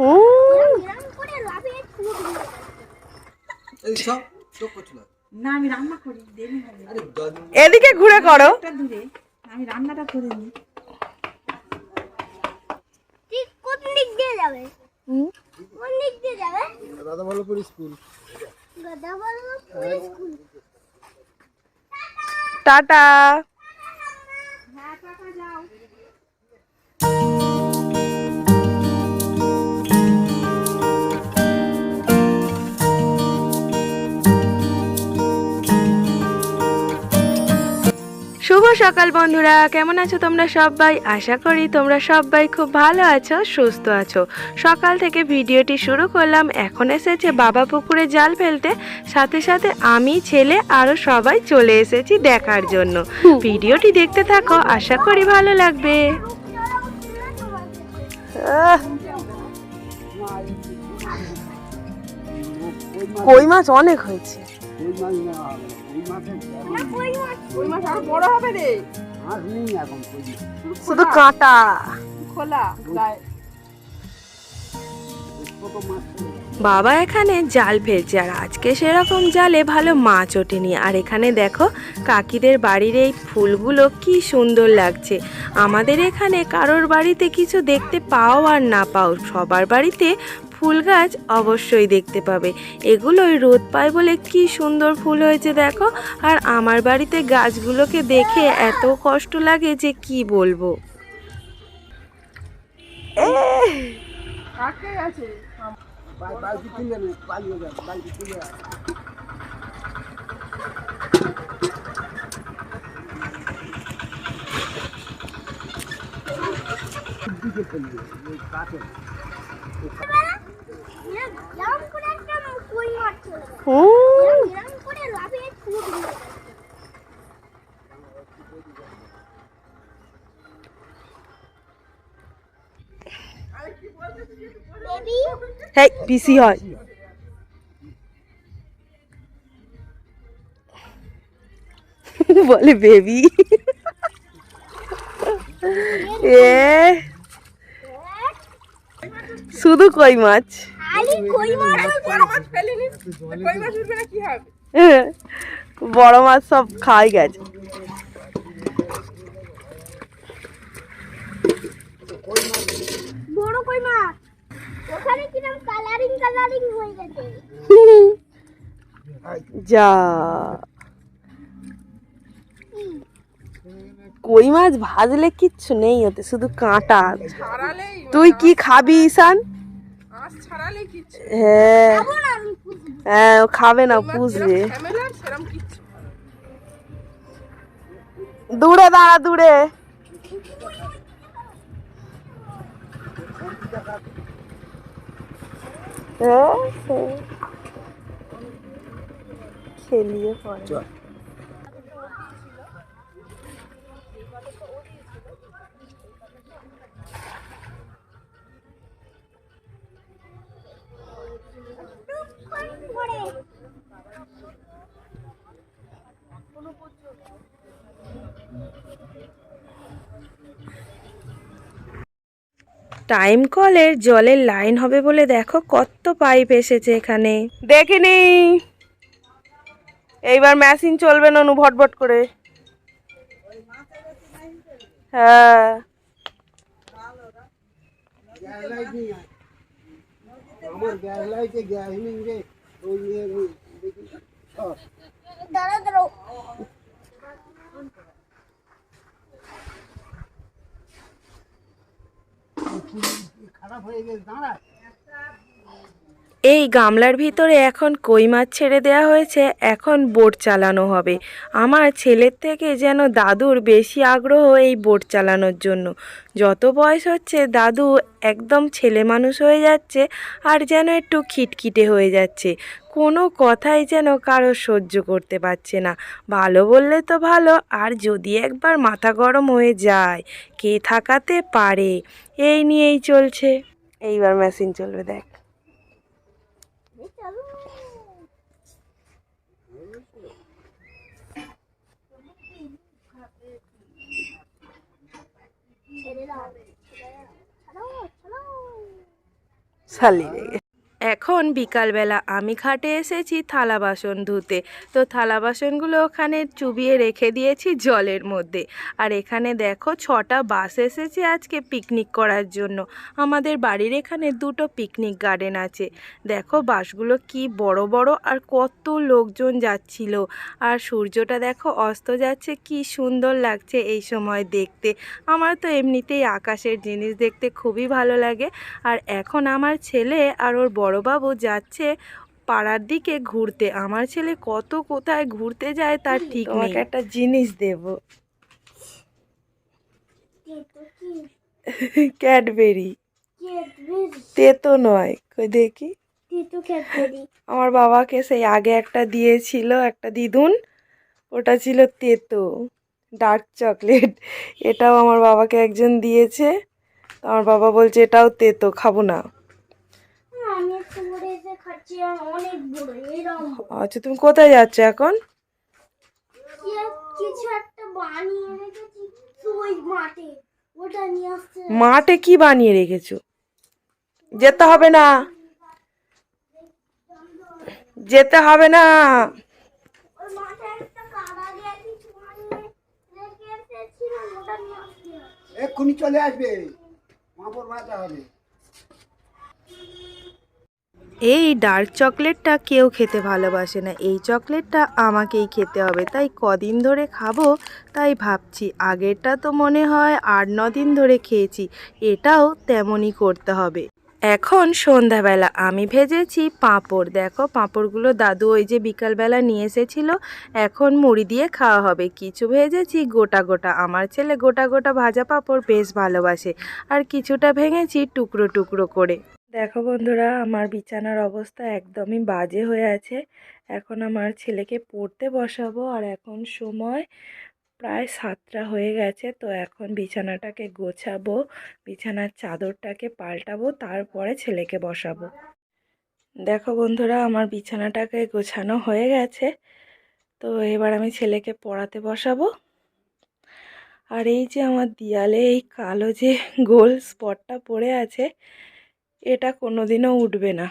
ও এরকম করে লাফিয়ে ছুঁড়ে দিয়ে এই সব চোখ করছিল না? আমি রান্না করি দেরি হবে। এদিকে ঘুরে করো। দূরে আমি রান্নাটা করে নিই। ঠিক কোন দিক দিয়ে যাবে? কোন দিক দিয়ে যাবে? দাদা স্কুল। গাদা স্কুল। টাটা। সকাল বন্ধুরা, কেমন আছো তোমরা সবাই? আশা করি তোমরা সবাই খুব ভালো আছো, সুস্থ আছো। সকাল থেকে ভিডিওটি শুরু করলাম, এখন এসেছে বাবা পুকুরে জাল ফেলতে। সাথে সাথে আমি, ছেলে আরও সবাই চলে এসেছি দেখার জন্য। ভিডিওটি দেখতে থাকো, আশা করি ভালো লাগবে। কই মাছ অনেক হয়েছে। শুধু কাঁটা। খোলা। বাবা এখানে জাল ফেলছে আর আজকে সেরকম জালে ভালো মাছ ওঠেনি। আর এখানে দেখো কাকিদের বাড়ির এই ফুলগুলো কি সুন্দর লাগছে। আমাদের এখানে কারোর বাড়িতে কিছু দেখতে পাও আর না পাও সবার বাড়িতে ফুল গাছ অবশ্যই দেখতে পাবে। এগুলোই রোদ পায় বলে কি সুন্দর ফুল হয়েছে দেখো। আর আমার বাড়িতে গাছগুলোকে দেখে এত কষ্ট লাগে যে কি বলব। দিকে চলে বেবি হ্যাঁ পিসি হয়। বলে বেবি। এ। শুধু কই মাছ? বড় মাছ ফেলিনি কই মাছ উঠবে না কি হবে? বড় মাছ সব খাই গেছে। বড় কই মাছ? ওখানে কিরম কালারিং কালারিং হয়ে গেছে। যা। কই মাছ ভাজলে কিচ্ছু নেই ওতে শুধু কাঁটা। তুই কি খাবি ঈশান? হ্যাঁ। হ্যাঁ ও খাবে না পুষবে দূরে দাঁড়া দূরে। হ্যাঁ, হ্যাঁ। খেলিয়ে পরে টাইম কলের জলের লাইন হবে বলে দেখো কত পাইপ এসেছে এখানে। দেখে দেখিনি। এইবার মেশিন চলবে ননু ভটভট করে। হ্যাঁ। নিয়ে আয়। আমার গ্যাস লাইটে গ্যাস নেই রে ওই নিয়ে ওই দেখি সর। দাঁড়া দাঁড়াও খারাপ হয়ে গেছে দাঁড়ায় এই গামলার ভিতরে এখন কই মাছ ছেড়ে দেওয়া হয়েছে? এখন বোট চালানো হবে। আমার ছেলের থেকে যেন দাদুর বেশি আগ্রহ এই বোট চালানোর জন্য। যত বয়স হচ্ছে, দাদু একদম ছেলে মানুষ হয়ে যাচ্ছে আর যেন একটু খিটখিটে হয়ে যাচ্ছে। কোনো কথাই যেন কারও সহ্য করতে পারছে না। ভালো বললে তো ভালো, আর যদি একবার মাথা গরম হয়ে যায়, কে থাকাতে পারে? এই নিয়েই চলছে। এইবার মেশিন চলবে, দেখ। ছেড়ে দাও ছেড়ে এখন বিকালবেলা আমি খাটে এসেছি থালা বাসন ধুতে। তো থালা বাসনগুলো ওখানে চুবিয়ে রেখে দিয়েছি জলের মধ্যে। আর এখানে দেখো ছটা বাস এসেছে আজকে পিকনিক করার জন্য। আমাদের বাড়ির এখানে দুটো পিকনিক গার্ডেন আছে। দেখো বাসগুলো কি বড় বড় আর কত লোকজন যাচ্ছিল। আর সূর্যটা দেখো অস্ত যাচ্ছে, কি সুন্দর লাগছে এই সময় দেখতে। আমার তো এমনিতেই আকাশের জিনিস দেখতে খুবই ভালো লাগে। আর এখন আমার ছেলে আর ওর বড়বাবু যাচ্ছে পাড়ার দিকে ঘুরতে। আমার ছেলে কত কোথায় ঘুরতে যায় তার ঠিক নেই। একটা জিনিস দেব। ক্যাডবেরি। ক্যাডবেরি? তেতো নয়। কই দেখি। আমার বাবাকে সেই আগে একটা দিয়েছিল একটা দিদুন। ওটা ছিল তেতো। Dark chocolate. এটাও আমার বাবাকে একজন দিয়েছে। তো আমার বাবা বলছে এটাও তেতো খাব না আমি একটু করে এসে খাচ্ছি আর অনেক বড় এরকম আচ্ছা তুমি কোথায় যাচ্ছ এখন? মাঠে। কি বানিয়ে রেখেছো? যেতে হবে না। যেতে হবে না। এক্ষুনি চলে আসবে। মাপড় ভাজা হবে। এই ডার্ক চকলেটটা কেউ খেতে ভালোবাসে না। এই চকলেটটা আমাকেই খেতে হবে। তাই কদিন ধরে খাব, তাই ভাবছি আগেরটা তো মনে হয় আট ন দিন ধরে খেয়েছি, এটাও তেমনই করতে হবে। এখন সন্ধ্যাবেলা আমি ভেজেছি পাঁপড়। দেখো পাঁপড়গুলো দাদু ওই যে বিকালবেলা নিয়ে এসেছিল, এখন মুড়ি দিয়ে খাওয়া হবে। কিছু ভেজেছি গোটা গোটা। আমার ছেলে গোটা গোটা ভাজা পাঁপড় বেশ ভালোবাসে। আর কিছুটা ভেঙেছি টুকরো টুকরো করে। দেখো বন্ধুরা, আমার বিছানার অবস্থা একদমই বাজে হয়ে আছে। এখন আমার ছেলেকে পড়তে বসাবো আর এখন সময় প্রায় সাতটা হয়ে গেছে, তো এখন বিছানাটাকে গোছাবো, বিছানার চাদরটাকে পাল্টাবো, তারপরে ছেলেকে বসাবো। দেখো বন্ধুরা, আমার বিছানাটাকে গোছানো হয়ে গেছে, তো এবার আমি ছেলেকে পড়াতে বসাবো। আর এই যে আমার দিয়ালে এই কালো যে গোল স্পটটা পড়ে আছে এটা কোনোদিনও উঠবে না।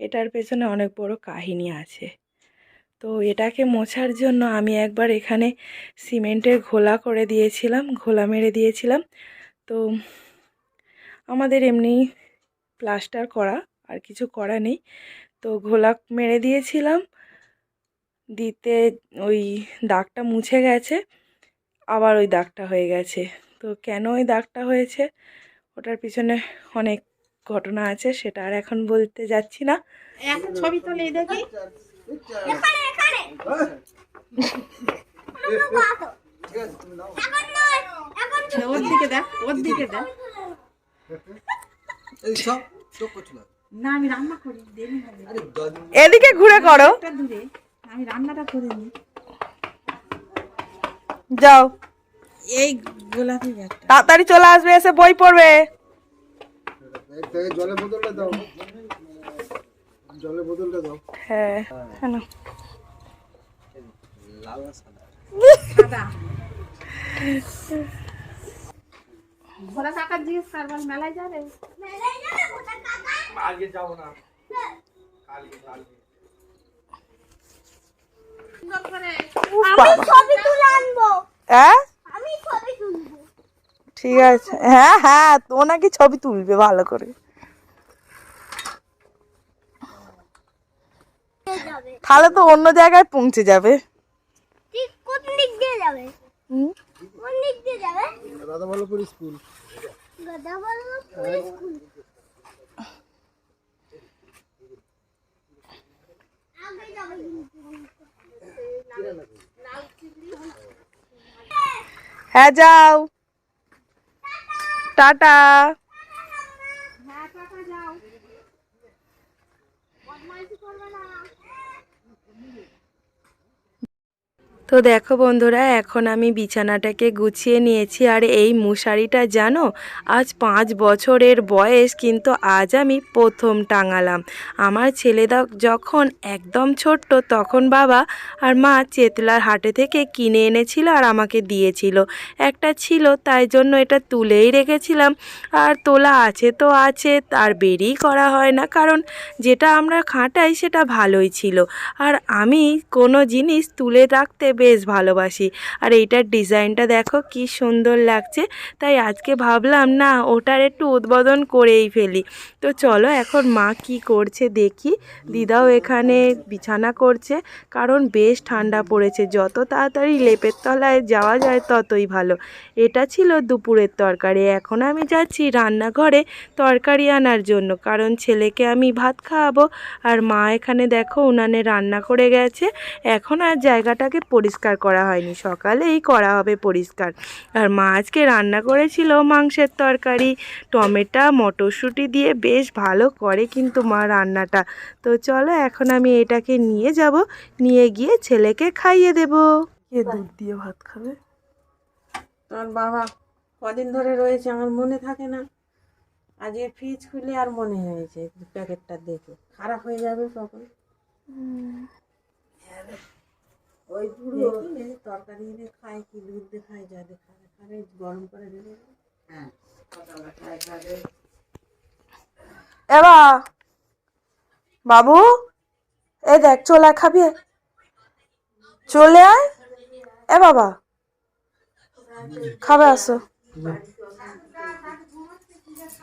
এটার পেছনে অনেক বড় কাহিনী আছে। তো এটাকে মোছার জন্য আমি একবার এখানে সিমেন্টের ঘোলা করে দিয়েছিলাম, ঘোলা মেরে দিয়েছিলাম। তো আমাদের এমনি প্লাস্টার করা, আর কিছু করা নেই। তো ঘোলা মেরে দিয়েছিলাম। দিতে ওই দাগটা মুছে গেছে, আবার ওই দাগটা হয়ে গেছে। তো কেন ওই দাগটা হয়েছে? ওটার পিছনে অনেক ঘটনা আছে সেটা আর এখন বলতে যাচ্ছি না। ছবি তুলে দেখি। ওর দিকে দেখ ওর দিকে দেখ। এই সব চোখ করছিল না? আমি রান্না করি দেরি হবে আরে গদ। এদিকে ঘুরে করো। দূরে আমি রান্নাটা করে নিই যাও। এই গোলাপি ব্যাগটা। তাড়াতাড়ি চলে আসবে এসে বই পড়বে। জলের বোতলটা দাও। জলের বোতলটা দাও। হ্যাঁ লাল না সাদা। সাদা ঘোড়া কাকা জিজ্ঞেস কারবার মেলায় যাবে? মেলায় যাবে ওটা কাকা আমি ছবি তুলে আনব হ্যাঁ আমি ছবি তুলবো ঠিক আছে। হ্যাঁ হ্যাঁ তো নাকি ছবি তুলবে ভালো করে। তাহলে তো অন্য জায়গায় পৌঁছে যাবে। কোন দিক দিয়ে যাবে? কোন দিক দিয়ে যাবে? দাদা স্কুল। গাদা স্কুল। যাবে হ্যাঁ যাও। টাটা তো দেখো বন্ধুরা, এখন আমি বিছানাটাকে গুছিয়ে নিয়েছি। আর এই মশারিটা জানো, আজ পাঁচ বছরের বয়স, কিন্তু আজ আমি প্রথম টাঙালাম। আমার ছেলেদা যখন একদম ছোট্ট, তখন বাবা আর মা চেতলার হাটে থেকে কিনে এনেছিল আর আমাকে দিয়েছিল। একটা ছিল, তাই জন্য এটা তুলেই রেখেছিলাম। আর তোলা আছে তো আছে আর বেরিই করা হয় না, কারণ যেটা আমরা খাটাই সেটা ভালোই ছিল। আর আমি কোনো জিনিস তুলে রাখতে বেশ ভালোবাসি। আর এইটার ডিজাইনটা দেখো কি সুন্দর লাগছে। তাই আজকে ভাবলাম, না, ওটার একটু উদ্বোধন করেই ফেলি। তো চলো এখন মা কি করছে দেখি। দিদাও এখানে বিছানা করছে, কারণ বেশ ঠান্ডা পড়েছে। যত তাড়াতাড়ি লেপের তলায় যাওয়া যায় ততই ভালো। এটা ছিল দুপুরের তরকারি। এখন আমি যাচ্ছি রান্নাঘরে তরকারি আনার জন্য, কারণ ছেলেকে আমি ভাত খাওয়াবো। আর মা এখানে দেখো উনানে রান্না করে গেছে। এখন আর জায়গাটাকে পরিষ্কার করা হয়নি। সকালেই করা হবে পরিষ্কার। আর মা আজকে রান্না করেছিল মাংসের তরকারি টমেটো মটরশুঁটি দিয়ে বেশ ভালো করে কিন্তু মা রান্নাটা। তো চলো এখন আমি এটাকে নিয়ে যাব নিয়ে গিয়ে ছেলেকে খাইয়ে দেব। কে দুধ দিয়ে ভাত খাবে? তোমার বাবা কদিন ধরে রয়েছে আমার মনে থাকে না। আজকে ফ্রিজ খুলে আর মনে হয়েছে প্যাকেটটা দেখে। খারাপ হয়ে যাবে কখন ওই পুরো তরকারি এনে খায় কি দুধ দিয়ে খায় যা দিয়ে খায় খাবে গরম করে দেবে। এবা বাবু এ দেখ চলে খাবি? চলে আয়? এ বাবা খাবে আসো।